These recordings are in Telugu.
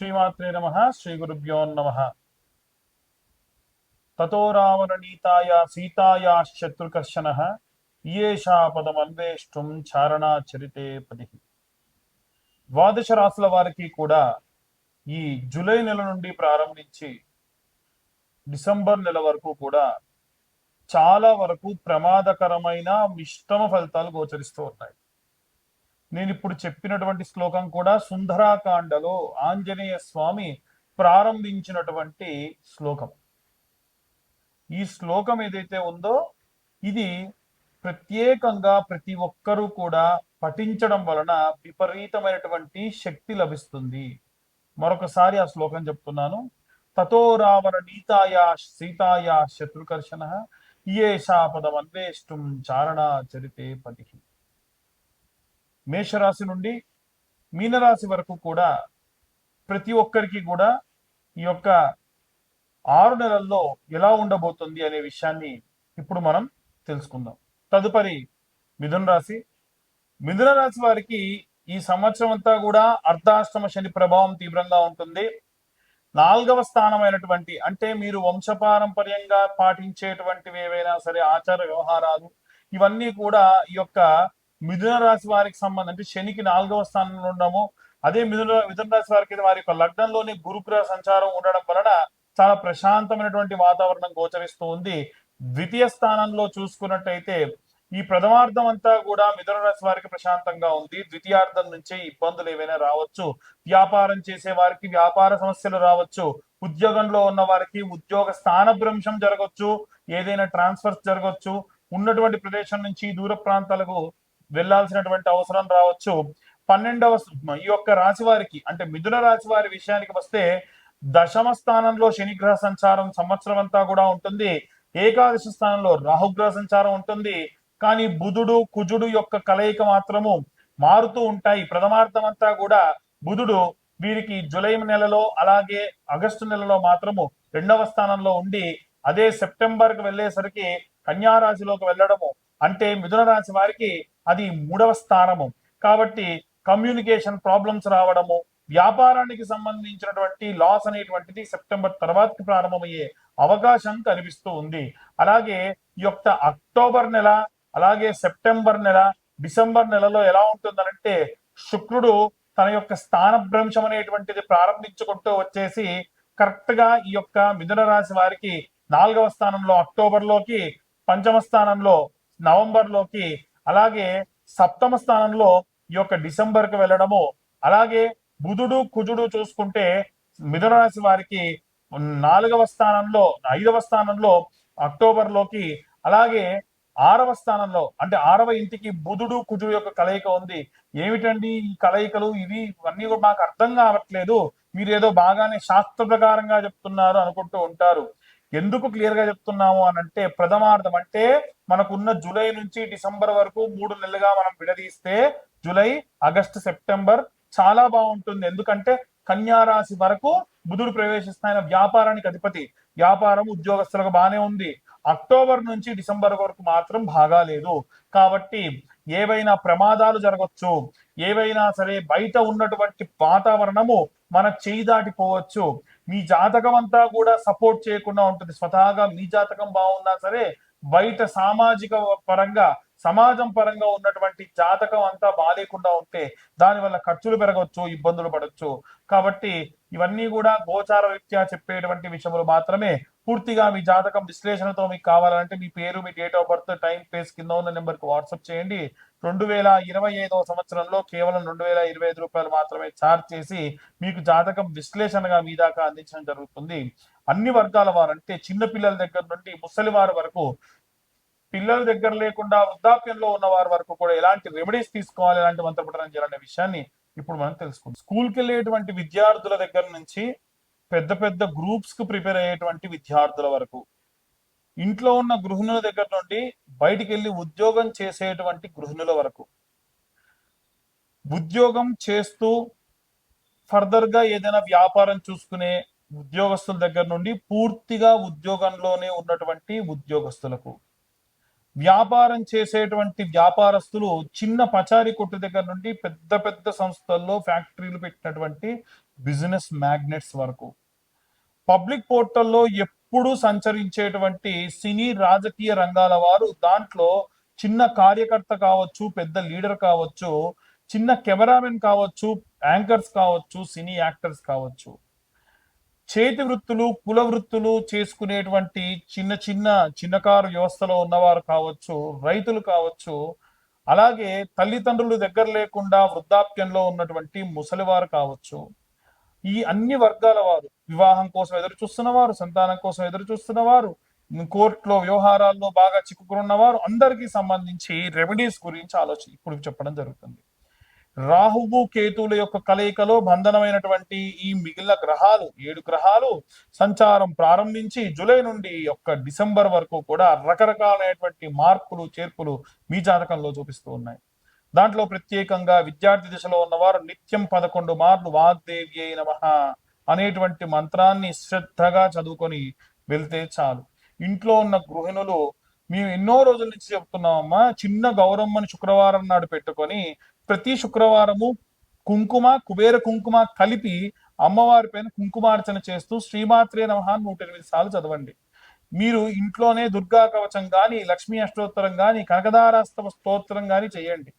శ్రీమాత్రే నమ శ్రీ గురుభ్యో నమ. తతో రావణనీతాయ సీతాయా శత్రుకర్షణ ఈయేషా పదమన్వేష్టం చారణా చరితే పది ద్వాదశ రాసుల వారికి కూడా ఈ జూలై నెల నుండి ప్రారంభించి డిసెంబర్ నెల వరకు కూడా చాలా వరకు ప్రమాదకరమైన మిశ్రమ ఫలితాలు గోచరిస్తూ ఉన్నాయి నేను ఇప్పుడు చెప్పినటువంటి శ్లోకం కూడా సుందరాకాండలో ఆంజనేయ స్వామి ప్రారంభించినటువంటి శ్లోకం. ఈ శ్లోకం ఏదైతే ఉందో ఇది ప్రత్యేకంగా ప్రతి ఒక్కరూ కూడా పఠించడం వలన విపరీతమైనటువంటి శక్తి లభిస్తుంది. మరొకసారి ఆ శ్లోకం చెప్తున్నాను. తతో రావణ నీతాయా సీతాయా శత్రుకర్షణ ఏషా పదం అన్వేష్టం చారణ చరితే పది మేషరాశి నుండి మీనరాశి వరకు కూడా ప్రతి ఒక్కరికి కూడా ఈ యొక్క ఆరు నెలల్లో ఎలా ఉండబోతుంది అనే విషయాన్ని ఇప్పుడు మనం తెలుసుకుందాం. తదుపరి మిథున రాశి. మిథున రాశి వారికి ఈ సంవత్సరం అంతా కూడా అర్ధాష్టమ శని ప్రభావం తీవ్రంగా ఉంటుంది. నాలుగవ స్థానమైనటువంటి అంటే మీరు వంశపారంపర్యంగా పాటించేటువంటివి ఏవైనా సరే ఆచార వ్యవహారాలు ఇవన్నీ కూడా ఈ యొక్క మిథున రాశి వారికి సంబంధం అంటే శనికి నాలుగవ స్థానంలో ఉండము అదే మిథున మిథున రాశి వారికి వారి యొక్క లగ్నంలోని గురుగ్రహ సంచారం ఉండడం వలన చాలా ప్రశాంతమైనటువంటి వాతావరణం గోచరిస్తూ ఉంది. ద్వితీయ స్థానంలో చూసుకున్నట్టయితే ఈ ప్రథమార్థం అంతా కూడా మిథున రాశి వారికి ప్రశాంతంగా ఉంది. ద్వితీయార్థం నుంచే ఇబ్బందులు ఏవైనా రావచ్చు. వ్యాపారం చేసే వారికి వ్యాపార సమస్యలు రావచ్చు. ఉద్యోగంలో ఉన్న వారికి ఉద్యోగ స్థానభ్రంశం జరగవచ్చు ఏదైనా ట్రాన్స్ఫర్స్ జరగవచ్చు ఉన్నటువంటి ప్రదేశం నుంచి దూర ప్రాంతాలకు వెళ్ళాల్సినటువంటి అవసరం రావచ్చు. పన్నెండవ ఈ యొక్క రాశి వారికి అంటే మిథున రాశి వారి విషయానికి వస్తే దశమ స్థానంలో శనిగ్రహ సంచారం సంవత్సరం అంతా కూడా ఉంటుంది. ఏకాదశ స్థానంలో రాహుగ్రహ సంచారం ఉంటుంది. కానీ బుధుడు కుజుడు యొక్క కలయిక మాత్రము మారుతూ ఉంటాయి. ప్రథమార్థం అంతా కూడా బుధుడు వీరికి జూలై నెలలో అలాగే ఆగస్టు నెలలో మాత్రము రెండవ స్థానంలో ఉండి అదే సెప్టెంబర్కి వెళ్ళేసరికి కన్యారాశిలోకి వెళ్ళడము అంటే మిథున రాశి వారికి అది మూడవ స్థానము. కాబట్టి కమ్యూనికేషన్ ప్రాబ్లమ్స్ రావడము వ్యాపారానికి సంబంధించినటువంటి లాస్ అనేటువంటిది సెప్టెంబర్ తర్వాతకి ప్రారంభమయ్యే అవకాశం కనిపిస్తూ ఉంది. అలాగే ఈ యొక్క అక్టోబర్ నెల అలాగే సెప్టెంబర్ నెల డిసెంబర్ నెలలో ఎలా ఉంటుందనంటే శుక్రుడు తన యొక్క స్థాన భ్రంశం అనేటువంటిది ప్రారంభించుకుంటూ వచ్చేసి కరెక్ట్గా ఈ యొక్క మిథున రాశి వారికి నాలుగవ స్థానంలో అక్టోబర్లోకి పంచమ స్థానంలో నవంబర్లోకి అలాగే సప్తమ స్థానంలో ఈ యొక్క డిసెంబర్కి వెళ్ళడము అలాగే బుధుడు కుజుడు చూసుకుంటే మిథున రాశి వారికి నాలుగవ స్థానంలో ఐదవ స్థానంలో అక్టోబర్లోకి అలాగే ఆరవ స్థానంలో అంటే ఆరవ ఇంటికి బుధుడు కుజుడు యొక్క కలయిక ఉంది. ఏమిటండి ఈ కలయికలు? ఇవి ఇవన్నీ కూడా మాకు అర్థం కావట్లేదు. మీరు ఏదో బాగానే శాస్త్ర ప్రకారంగా చెప్తున్నారు అనుకుంటూ ఉంటారు. ఎందుకు క్లియర్గా చెప్తున్నాము అని అంటే ప్రథమార్థం అంటే మనకున్న జూలై నుంచి డిసెంబర్ వరకు మూడు నెలలుగా మనం విడదీస్తే జూలై ఆగస్టు సెప్టెంబర్ చాలా బాగుంటుంది. ఎందుకంటే కన్యారాశి వరకు బుధుడు ప్రవేశిస్తున్న వ్యాపారానికి అధిపతి. వ్యాపారం ఉద్యోగస్తులకు బాగానే ఉంది. అక్టోబర్ నుంచి డిసెంబర్ వరకు మాత్రం బాగా లేదు. కాబట్టి ఏవైనా ప్రమాదాలు జరగవచ్చు ఏవైనా సరే బయట ఉన్నటువంటి వాతావరణము మన చేయి దాటిపోవచ్చు. మీ జాతకం అంతా కూడా సపోర్ట్ చేయకుండా ఉంటుంది. స్వతహాగా మీ జాతకం బాగున్నా సరే బయట సామాజిక పరంగా సమాజం పరంగా ఉన్నటువంటి జాతకం అంతా బాగాలేకుండా ఉంటే దానివల్ల ఖర్చులు పెరగవచ్చు ఇబ్బందులు పడవచ్చు కాబట్టి ఇవన్నీ కూడా గోచార రీత్యా చెప్పేటువంటి విషయములు మాత్రమే. పూర్తిగా మీ జాతకం విశ్లేషణతో మీకు కావాలంటే మీ పేరు మీ date of birth time place కింద ఉన్న నెంబర్కి వాట్సాప్ చేయండి. రెండు వేల ఇరవై ఐదవ సంవత్సరంలో కేవలం రెండు వేల ఇరవై ఐదు రూపాయలు మాత్రమే ఛార్జ్ చేసి మీకు జాతకం విశ్లేషణగా మీ దాకా అందించడం జరుగుతుంది. అన్ని వర్గాల వారంటే చిన్నపిల్లల చిన్న పిల్లల దగ్గర నుండి ముసలి వారి వరకు పిల్లల దగ్గర లేకుండా వృద్ధాప్యంలో ఉన్న వారి వరకు కూడా ఎలాంటి రెమెడీస్ తీసుకోవాలి ఎలాంటి మంత్రపఠనం చేయాలనే విషయాన్ని ఇప్పుడు మనం తెలుసుకుందాం. స్కూల్కి వెళ్ళేటువంటి విద్యార్థుల దగ్గర నుంచి పెద్ద పెద్ద గ్రూప్స్కు ప్రిపేర్ అయ్యేటువంటి విద్యార్థుల వరకు ఇంట్లో ఉన్న గృహిణుల దగ్గర నుండి బయటికి వెళ్ళి ఉద్యోగం చేసేటువంటి గృహిణుల వరకు ఉద్యోగం చేస్తూ ఫర్దర్గా ఏదైనా వ్యాపారం చూసుకునే ఉద్యోగస్తుల దగ్గర నుండి పూర్తిగా ఉద్యోగంలోనే ఉన్నటువంటి ఉద్యోగస్తులకు వ్యాపారం చేసేటువంటి వ్యాపారస్తులు చిన్న పచారీ కొట్టు దగ్గర నుండి పెద్ద పెద్ద సంస్థల్లో ఫ్యాక్టరీలు పెట్టినటువంటి బిజినెస్ మ్యాగ్నెట్స్ వరకు. పబ్లిక్ పోర్టల్లో ఎప్పుడు సంచరించేటువంటి సినీ రాజకీయ రంగాల వారు దాంట్లో చిన్న కార్యకర్త కావచ్చు పెద్ద లీడర్ కావచ్చు చిన్న కెమెరామెన్ కావచ్చు యాంకర్స్ కావచ్చు సినీ యాక్టర్స్ కావచ్చు. చేతి వృత్తులు కుల వృత్తులు చేసుకునేటువంటి చిన్న చిన్న చిన్నకారు వ్యవస్థలో ఉన్నవారు కావచ్చు రైతులు కావచ్చు అలాగే తల్లిదండ్రులు దగ్గర లేకుండా వృద్ధాప్యంలో ఉన్నటువంటి ముసలివారు కావచ్చు. ఈ అన్ని వర్గాల వారు వివాహం కోసం ఎదురు చూస్తున్నవారు సంతానం కోసం ఎదురు చూస్తున్నవారు కోర్టులో వ్యవహారాల్లో బాగా చిక్కుకున్నవారు అందరికీ సంబంధించి రెమెడీస్ గురించి ఆలోచన ఇప్పుడు చెప్పడం జరుగుతుంది. రాహువు కేతువుల యొక్క కలయికలో బంధనమైనటువంటి ఈ మిగిలిన గ్రహాలు ఏడు గ్రహాలు సంచారం ప్రారంభించి జూలై నుండి ఒక్క డిసెంబర్ వరకు కూడా రకరకాలైనటువంటి మార్పులు చేర్పులు మీ జాతకంలో చూపిస్తూ ఉన్నాయి. దాంట్లో ప్రత్యేకంగా విద్యార్థి దశలో ఉన్నవారు నిత్యం పదకొండు మార్లు వాగ్దేవి అయిన అనేటువంటి మంత్రాన్ని శ్రద్ధగా చదువుకొని వెళ్తే చాలు. ఇంట్లో ఉన్న గృహిణులు మేము ఎన్నో రోజుల నుంచి చెప్తున్నామమ్మా చిన్న గౌరమ్మని శుక్రవారం నాడు పెట్టుకొని ప్రతి శుక్రవారము కుంకుమ కుబేర కుంకుమ కలిపి అమ్మవారి పైన కుంకుమార్చన చేస్తూ శ్రీమాత్రే నమః నూట ఎనిమిది సార్లు చదవండి. మీరు ఇంట్లోనే దుర్గా కవచం కానీ లక్ష్మీ అష్టోత్తరం కానీ కనకదారాస్తవ స్తోత్రం కానీ చేయండి.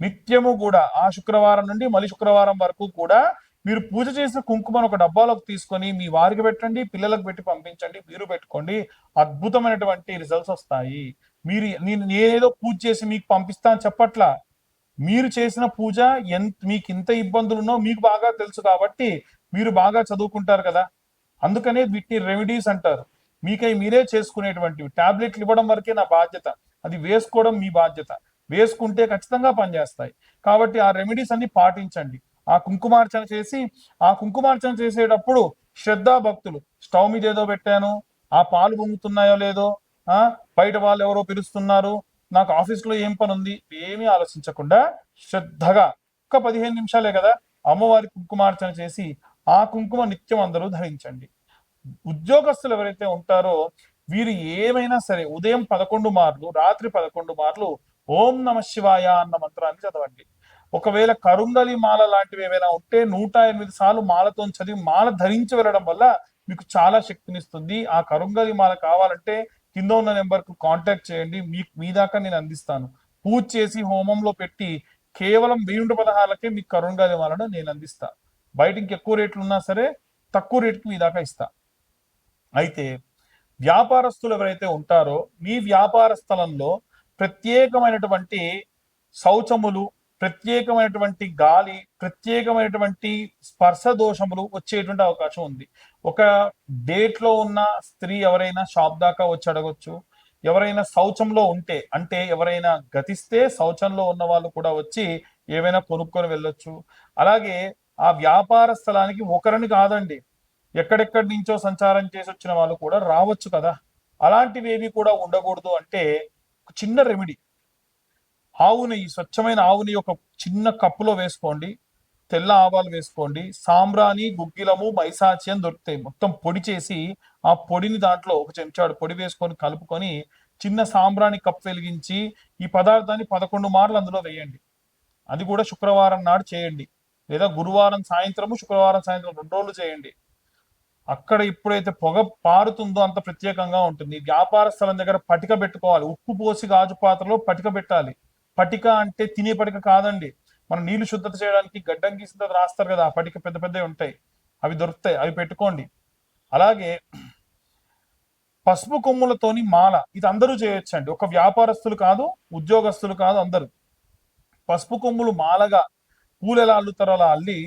నిత్యము కూడా ఆ శుక్రవారం నుండి మళ్ళీ శుక్రవారం వరకు కూడా మీరు పూజ చేసిన కుంకుమను ఒక డబ్బాలోకి తీసుకొని మీ వారికి పెట్టండి పిల్లలకు పెట్టి పంపించండి మీరు పెట్టుకోండి. అద్భుతమైనటువంటి రిజల్ట్స్ వస్తాయి. మీరు నేను నేనేదో పూజ చేసి మీకు పంపిస్తాను చెప్పట్లా మీరు చేసిన పూజ ఎంత మీకు ఇంత ఇబ్బందులున్నో మీకు బాగా తెలుసు కాబట్టి మీరు బాగా చదువుకుంటారు కదా. అందుకనే వీటిని రెమెడీస్ అంటారు. మీకై మీరే చేసుకునేటువంటివి. టాబ్లెట్లు ఇవ్వడం వరకే నా బాధ్యత. అది వేసుకోవడం మీ బాధ్యత. వేసుకుంటే ఖచ్చితంగా పనిచేస్తాయి. కాబట్టి ఆ రెమెడీస్ అన్ని పాటించండి. ఆ కుంకుమార్చన చేసి ఆ కుంకుమార్చన చేసేటప్పుడు శ్రద్ధా భక్తులు. స్టవ్ మీద ఏదో పెట్టాను. ఆ పాలు పొంగుతున్నాయో లేదో బయట వాళ్ళు ఎవరో పిలుస్తున్నారు. నాకు ఆఫీస్లో ఏం పని ఉంది ఏమీ ఆలోచించకుండా శ్రద్ధగా ఒక్క పదిహేను నిమిషాలే కదా అమ్మవారి కుంకుమార్చన చేసి ఆ కుంకుమ నిత్యం అందరూ ధరించండి. ఉద్యోగస్తులు ఎవరైతే ఉంటారో వీరు ఏమైనా సరే ఉదయం పదకొండు మార్లు రాత్రి పదకొండు మార్లు ఓం నమ శివాయ అన్న మంత్రాన్ని చదవండి. ఒకవేళ కరుంగలి మాల లాంటివి ఏమైనా ఉంటే నూట ఎనిమిది సార్లు మాలతో చదివి మాల ధరించి వెళ్ళడం వల్ల మీకు చాలా శక్తినిస్తుంది. ఆ కరుంగలి మాల కావాలంటే కింద ఉన్న నెంబర్కు కాంటాక్ట్ చేయండి. మీ మీ దాకా నేను అందిస్తాను. పూజ చేసి హోమంలో పెట్టి కేవలం వెయ్యి పదహారులకే మీకు కరుంగలి మాలను నేను అందిస్తా. బయట ఇంకెక్కువ రేట్లు ఉన్నా సరే తక్కువ రేట్కి మీ దాకా ఇస్తా. అయితే వ్యాపారస్తులు ఎవరైతే ఉంటారో మీ వ్యాపార స్థలంలో ప్రత్యేకమైనటువంటి శౌచములు ప్రత్యేకమైనటువంటి గాలి ప్రత్యేకమైనటువంటి స్పర్శ దోషములు వచ్చేటువంటి అవకాశం ఉంది. ఒక డేట్లో ఉన్న స్త్రీ ఎవరైనా షాప్ దాకా వచ్చి అడగొచ్చు. ఎవరైనా శౌచంలో ఉంటే అంటే ఎవరైనా గతిస్తే శౌచంలో ఉన్న వాళ్ళు కూడా వచ్చి ఏమైనా కొనుక్కొని వెళ్ళొచ్చు. అలాగే ఆ వ్యాపార స్థలానికి ఒకరిని కాదండి. ఎక్కడెక్కడి నుంచో సంచారం చేసి వచ్చిన వాళ్ళు కూడా రావచ్చు కదా. అలాంటివి ఏవి కూడా ఉండకూడదు అంటే చిన్న రెమెడీ ఆవుని ఈ స్వచ్ఛమైన ఆవుని ఒక చిన్న కప్పులో వేసుకోండి. తెల్ల ఆవాలు వేసుకోండి. సాంబ్రాణి గుగ్గిలము మైసాచి అని దొరుకుతాయి. మొత్తం పొడి చేసి ఆ పొడిని దాంట్లో ఒక చెంచాడు పొడి వేసుకొని కలుపుకొని చిన్న సాంబ్రాణి కప్ వెలిగించి ఈ పదార్థాన్ని పదకొండు మార్లు అందులో వేయండి. అది కూడా శుక్రవారం నాడు చేయండి. లేదా గురువారం సాయంత్రము శుక్రవారం సాయంత్రం రెండు రోజులు చేయండి. అక్కడ ఎప్పుడైతే పొగ పారుతుందో అంత ప్రత్యేకంగా ఉంటుంది. వ్యాపార స్థలం దగ్గర పటిక పెట్టుకోవాలి. ఉప్పు పోసి గాజు పాత్రలో పటిక పెట్టాలి. పటిక అంటే తినే పటిక కాదండి. మనం నీళ్ళు శుద్ధత చేయడానికి గడ్డం గీసిన తర్వాత రాస్తారు కదా ఆ పటిక పెద్ద పెద్దవి ఉంటాయి. అవి దొరుకుతాయి అవి పెట్టుకోండి. అలాగే పసుపు కొమ్ములతోని మాల ఇది అందరూ చేయొచ్చండి. ఒక వ్యాపారస్తులు కాదు ఉద్యోగస్తులు కాదు అందరూ. పసుపు కొమ్ములు మాలగా పూలు ఎలా అల్లుతారో అలా అల్లి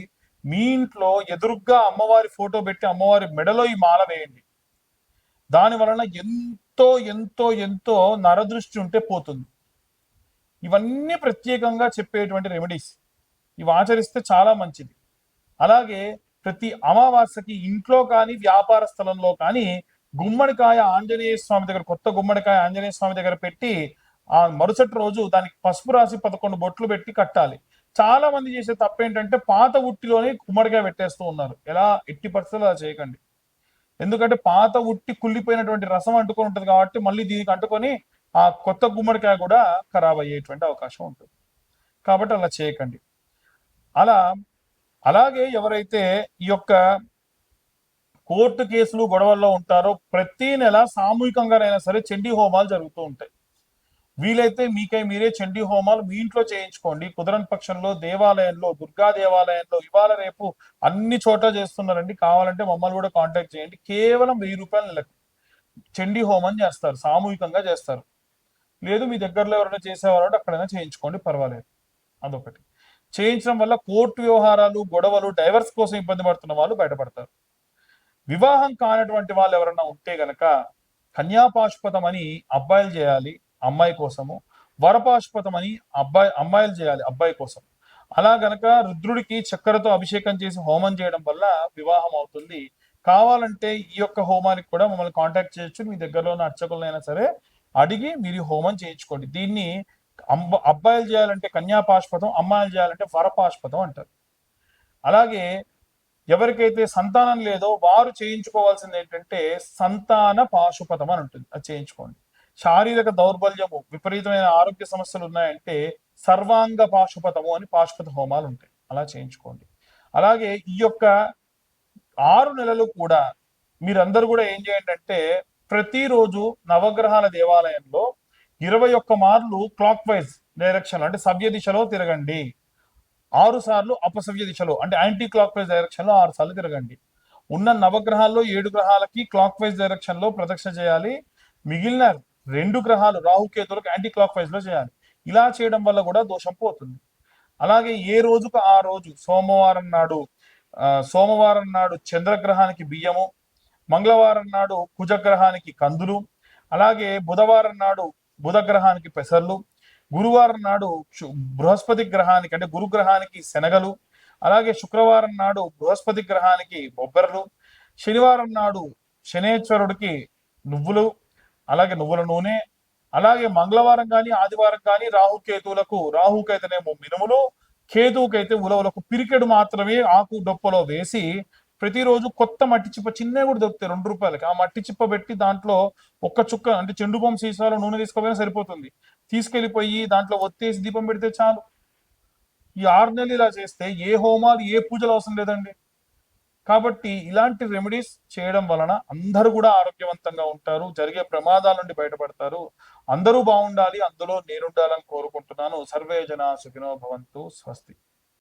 మీ ఇంట్లో ఎదురుగ్గా అమ్మవారి ఫోటో పెట్టి అమ్మవారి మెడలో ఈ మాల వేయండి. దాని వలన ఎంతో ఎంతో ఎంతో నరదృష్టి ఉంటే పోతుంది. ఇవన్నీ ప్రత్యేకంగా చెప్పేటువంటి రెమెడీస్ ఇవి ఆచరిస్తే చాలా మంచిది. అలాగే ప్రతి అమావాస్యకి ఇంట్లో కానీ వ్యాపార స్థలంలో కానీ గుమ్మడికాయ ఆంజనేయ స్వామి దగ్గర కొత్త గుమ్మడికాయ ఆంజనేయ స్వామి దగ్గర పెట్టి ఆ మరుసటి రోజు దానికి పసుపు రాసి పదకొండు బొట్లు పెట్టి కట్టాలి. చాలా మంది చేసే తప్పు ఏంటంటే పాత ఉట్టిలోనే గుమ్మడికాయ పెట్టేస్తూ ఉన్నారు. ఎలా? ఎట్టి పరిస్థితులు అలా చేయకండి. ఎందుకంటే పాత ఉట్టి కుళ్ళిపోయినటువంటి రసం అంటుకొని ఉంటుంది కాబట్టి మళ్ళీ దీనికి అంటుకొని ఆ కొత్త గుమ్మడికాయ కూడా ఖరాబ్ అయ్యేటువంటి అవకాశం ఉంటుంది. కాబట్టి అలా చేయకండి. అలా అలాగే ఎవరైతే ఈ యొక్క కోర్టు కేసులు గొడవల్లో ఉంటారో ప్రతి నెల సామూహికంగానైనా సరే చండీ హోమాలు జరుగుతూ ఉంటాయి. వీలైతే మీకై మీరే చండీ హోమాలు మీ ఇంట్లో చేయించుకోండి. కుదరని పక్షంలో దేవాలయంలో దుర్గా దేవాలయంలో ఇవాళ రేపు అన్ని చోట్ల చేస్తున్నారండి. కావాలంటే మమ్మల్ని కూడా కాంటాక్ట్ చేయండి. కేవలం వెయ్యి రూపాయల నెలకు చండీ హోమం చేస్తారు. సామూహికంగా చేస్తారు. లేదు మీ దగ్గరలో ఎవరైనా చేసేవారంటే అక్కడైనా చేయించుకోండి పర్వాలేదు. అదొకటి. చేయించడం వల్ల కోర్టు వ్యవహారాలు గొడవలు డైవర్స్ కోసం ఇబ్బంది పడుతున్న వాళ్ళు బయటపడతారు. వివాహం కానటువంటి వాళ్ళు ఎవరైనా ఉంటే గనక కన్యాపాశుపతం అని అబ్బాయిలు చేయాలి అమ్మాయి కోసము. వరపాశుపతం అని అబ్బాయి అమ్మాయిలు చేయాలి అబ్బాయి కోసం అలా గనక రుద్రుడికి చక్కెరతో అభిషేకం చేసి హోమం చేయడం వల్ల వివాహం అవుతుంది. కావాలంటే ఈ యొక్క హోమానికి కూడా మమ్మల్ని కాంటాక్ట్ చేయొచ్చు. మీ దగ్గరలో ఉన్న అర్చకులైనా సరే అడిగి మీరు హోమం చేయించుకోండి. దీన్ని అంబ అబ్బాయిలు చేయాలంటే కన్యాపాశుపతం అమ్మాయిలు చేయాలంటే వరపాశుపతం అంటారు. అలాగే ఎవరికైతే సంతానం లేదో వారు చేయించుకోవాల్సింది ఏంటంటే సంతాన పాశుపతం అని ఉంటుంది. అది చేయించుకోండి. శారీరక దౌర్బల్యము విపరీతమైన ఆరోగ్య సమస్యలు ఉన్నాయంటే సర్వాంగ పాశుపతము అని పాశుపత హోమాలు ఉంటాయి. అలా చేయించుకోండి. అలాగే ఈ యొక్క ఆరు నెలలు కూడా మీరందరూ కూడా ఏం చేయండి అంటే ప్రతిరోజు నవగ్రహాల దేవాలయంలో ఇరవై ఒక్క మార్లు క్లాక్ వైజ్ డైరెక్షన్ అంటే సవ్య దిశలో తిరగండి. ఆరు సార్లు అపసవ్య దిశలో అంటే యాంటీ క్లాక్ వైజ్ డైరెక్షన్లో ఆరు సార్లు తిరగండి. ఉన్న నవగ్రహాల్లో ఏడు గ్రహాలకి క్లాక్ వైజ్ డైరెక్షన్లో ప్రదక్షిణ చేయాలి. మిగిలిన రెండు గ్రహాలు రాహుకేతులకు యాంటీ క్లాక్ వైజ్లో చేయాలి. ఇలా చేయడం వల్ల కూడా దోషం పోతుంది. అలాగే ఏ రోజుకు ఆ రోజు? సోమవారం నాడు సోమవారం నాడు చంద్రగ్రహానికి బియ్యము మంగళవారం నాడు కుజగ్రహానికి కందులు అలాగే బుధవారం నాడు బుధ గ్రహానికి పెసర్లు గురువారం నాడు బృహస్పతి గ్రహానికి అంటే గురుగ్రహానికి శనగలు అలాగే శుక్రవారం నాడు బృహస్పతి గ్రహానికి బొబ్బెరలు శనివారం నాడు శనేశ్వరుడికి నువ్వులు అలాగే నువ్వుల నూనె అలాగే మంగళవారం కానీ ఆదివారం కానీ రాహుకేతువులకు రాహుకైతేనేమో మినుములు కేతువుకైతే ఉలవలకు పిరికెడు మాత్రమే ఆకు డొప్పలో వేసి ప్రతిరోజు కొత్త మట్టి చిప్ప చిన్నవి కూడా దొరుకుతాయి రెండు రూపాయలకి. ఆ మట్టి చిప్ప పెట్టి దాంట్లో ఒక్క చుక్క అంటే చెండు బొమ్మ సీసాలో నూనె తీసుకోపోయినా సరిపోతుంది. తీసుకెళ్ళిపోయి దాంట్లో ఒత్తేసి దీపం పెడితే చాలు. ఈ ఆరు నెలలు ఇలా చేస్తే ఏ హోమాలు ఏ పూజలు అవసరం లేదండి. కాబట్టి ఇలాంటి రెమెడీస్ చేయడం వలన అందరూ కూడా ఆరోగ్యవంతంగా ఉంటారు జరిగే ప్రమాదాల నుండి బయటపడతారు. అందరూ బాగుండాలి అందులో నేనుండాలని కోరుకుంటున్నాను. సర్వే జన సుఖినో భవంతు స్వస్తి.